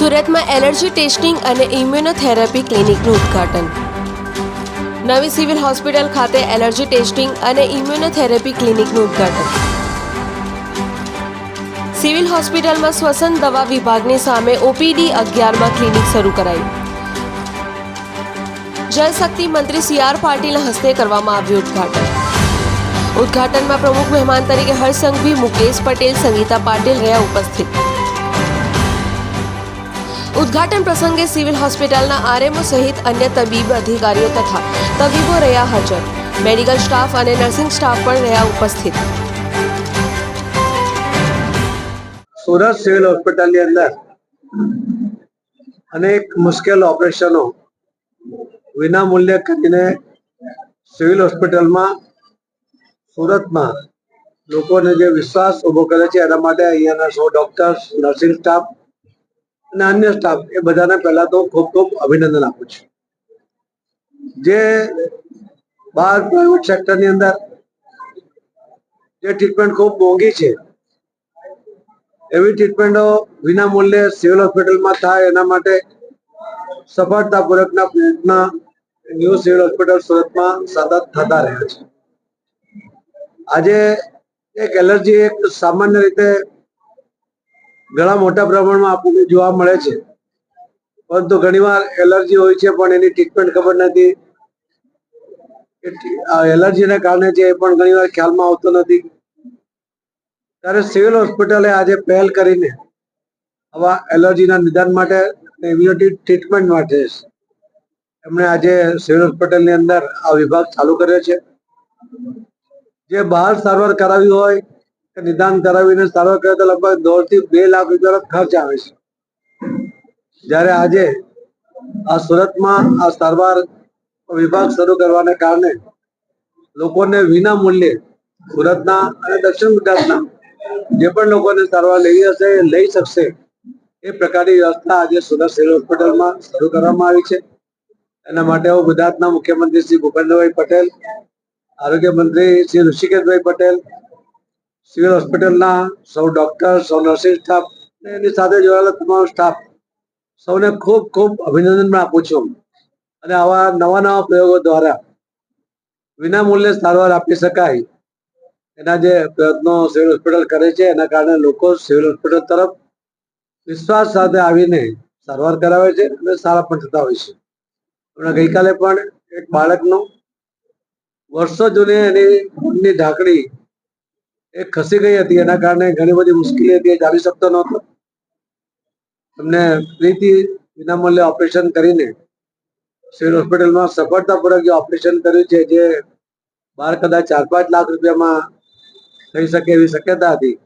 સુરતમાં allergy testing અને immunotherapy ક્લિનિકનું ઉદ્ઘાટન. નવી સિવિલ હોસ્પિટલ ખાતે એલર્જી ટેસ્ટિંગ અને ઇમ્યુનોથેરાપી ક્લિનિકનું ઉદ્ઘાટન. સિવિલ હોસ્પિટલમાં શ્વસન દવા વિભાગની સામે ઓપીડી અગિયારમાં ક્લિનિક શરૂ કરાયું જળશક્તિ મંત્રી સી આર પાટીલના હસ્તે કરવામાં આવ્યું ઉદ્ઘાટન. ઉદ્ઘાટનમાં પ્રમુખ મહેમાન તરીકે હર્ષસંઘવી, મુકેશ પટેલ, સંગીતા પાટીલ રહ્યા ઉપસ્થિત. ઉદ્ઘાટન પ્રસંગે સિવિલ હોસ્પિટલના આરએમઓ સહિત અન્ય તબીબ અધિકારીઓ તથા તબીબો રહ્યા હાજર. મેડિકલ સ્ટાફ અને નર્સિંગ સ્ટાફ પણ રહ્યા ઉપસ્થિત. સુરત સિવિલ હોસ્પિટલની અંદર અનેક મુશ્કેલ ઓપરેશનો વિના મૂલ્યે કરીને સિવિલ હોસ્પિટલમાં સુરતમાં લોકોને જે વિશ્વાસ ઊભો કરે છે એના માટે અહીંયાના સો ડોક્ટર્સ, નર્સિંગ સ્ટાફ અને અન્ય સ્ટાફ એ બધાને પહેલા તો ખૂબ ખૂબ અભિનંદન આપું છું. જે બહાર પ્રાઇવેટ સેક્ટરની અંદર જે ટ્રીટમેન્ટ ખૂબ મોંઘી છે, એવી ટ્રીટમેન્ટો વિના મૂલ્યે સિવિલ હોસ્પિટલમાં થાય એના માટે સફળતાપૂર્વકના પ્રયત્ન ન્યૂ સિવિલ હોસ્પિટલ સુરતમાં સતત થતા રહ્યા છે. આજે એક એલર્જી એક સામાન્ય રીતે ઘણા મોટા પ્રમાણમાં આપણને જોવા મળે છે. પરંતુ ઘણીવાર એલર્જી હોય છે, પણ એની ટ્રીટમેન્ટ ખબર નથી. એલર્જીને કારણે છે એ પણ ઘણીવાર ખ્યાલમાં આવતો નથી. ત્યારે સિવિલ હોસ્પિટલે આજે પહેલ કરીને આવા એલર્જીના નિદાન માટે ઇમ્યુનિટી ટ્રીટમેન્ટ માટે એમણે આજે સિવિલ હોસ્પિટલની અંદર આ વિભાગ ચાલુ કર્યો છે. જે બહાર સારવાર કરાવી હોય નિદાન કરાવીને સારવાર કરે તો લગભગ દોઢથી બે લાખ રૂપિયાનો ખર્ચ આવે છે. જ્યારે આજે આ સુરતમાં આ સારવાર વિભાગ શરૂ કરવાને કારણે લોકોને વિના મૂલ્યે સુરતના અને દક્ષિણ ગુજરાતના જે પણ લોકોને સારવાર લેવી હશે, એ લઈ શકશે એ પ્રકારની વ્યવસ્થા આજે સુરત સિવિલ હોસ્પિટલમાં શરૂ કરવામાં આવી છે. એના માટે હું ગુજરાતના મુખ્યમંત્રી શ્રી ભૂપેન્દ્રભાઈ પટેલ, આરોગ્ય મંત્રી શ્રી ઋષિકેશભાઈ પટેલ સિવિલ હોસ્પિટલના સૌ ડોક્ટર, સૌ નર્સિંગ સ્ટાફ અને એની સાથે જોડાયેલા તમામ સ્ટાફ સૌને ખૂબ ખૂબ અભિનંદન પણ આપું છું. અને આવા નવા નવા પ્રયોગો દ્વારા વિના મૂલ્યે સારવાર આપી શકાય એના જે પ્રયત્નો સિવિલ હોસ્પિટલ કરે છે, એના કારણે લોકો સિવિલ હોસ્પિટલ તરફ વિશ્વાસ સાથે આવીને સારવાર કરાવે છે અને સારા પણ થતા હોય છે. હમણાં ગઈકાલે પણ એક બાળકનો વર્ષો જૂની એની ઢાંકણી એ ખસી ગઈ હતી. એના કારણે ઘણી બધી મુશ્કેલી હતી. એ ચાલી શકતો નહોતો. એમને ફ્રીથી વિનામૂલ્યે ઓપરેશન કરીને સિવિલ હોસ્પિટલમાં સફળતાપૂર્વક ઓપરેશન કર્યું છે, જે બહાર કદાચ ચાર પાંચ લાખ રૂપિયામાં થઈ શકે એવી શક્યતા હતી,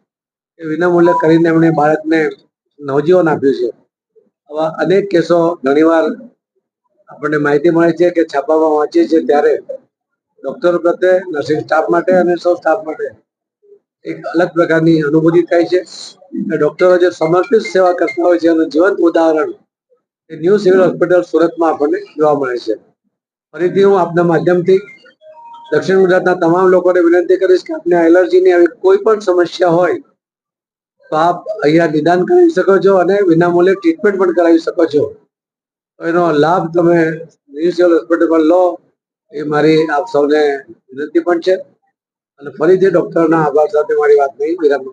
એ વિનામૂલ્યે કરીને એમણે બાળકને નવજીવન આપ્યું છે. આવા અનેક કેસો ઘણીવાર આપણને માહિતી મળે છે કે છાપામાં વાંચીએ છીએ ત્યારે ડોક્ટરો પ્રત્યે, નર્સિંગ સ્ટાફ માટે અને સૌ સ્ટાફ માટે એક અલગ પ્રકારની અનુભૂતિ થાય છે. ડોક્ટરો જે સમર્પિત સેવા કરતા હોય છે, એનું જીવંત ઉદાહરણ એ ન્યૂ સિવિલ હોસ્પિટલ સુરતમાં આપણને જોવા મળે છે. ફરીથી હું આપના માધ્યમથી દક્ષિણ ગુજરાતના તમામ લોકોને વિનંતી કરીશ કે આપને એલર્જીની આવી કોઈ પણ સમસ્યા હોય, તો આપ અહીંયા નિદાન કરાવી શકો છો અને વિનામૂલ્યે ટ્રીટમેન્ટ પણ કરાવી શકો છો. એનો લાભ તમે ન્યૂ સિવિલ હોસ્પિટલમાં લો, એ મારી આપ સૌને વિનંતી પણ છે. અને ફરીથી ડોક્ટરના આભાર સાથે મારી વાત નહીં વિરામ.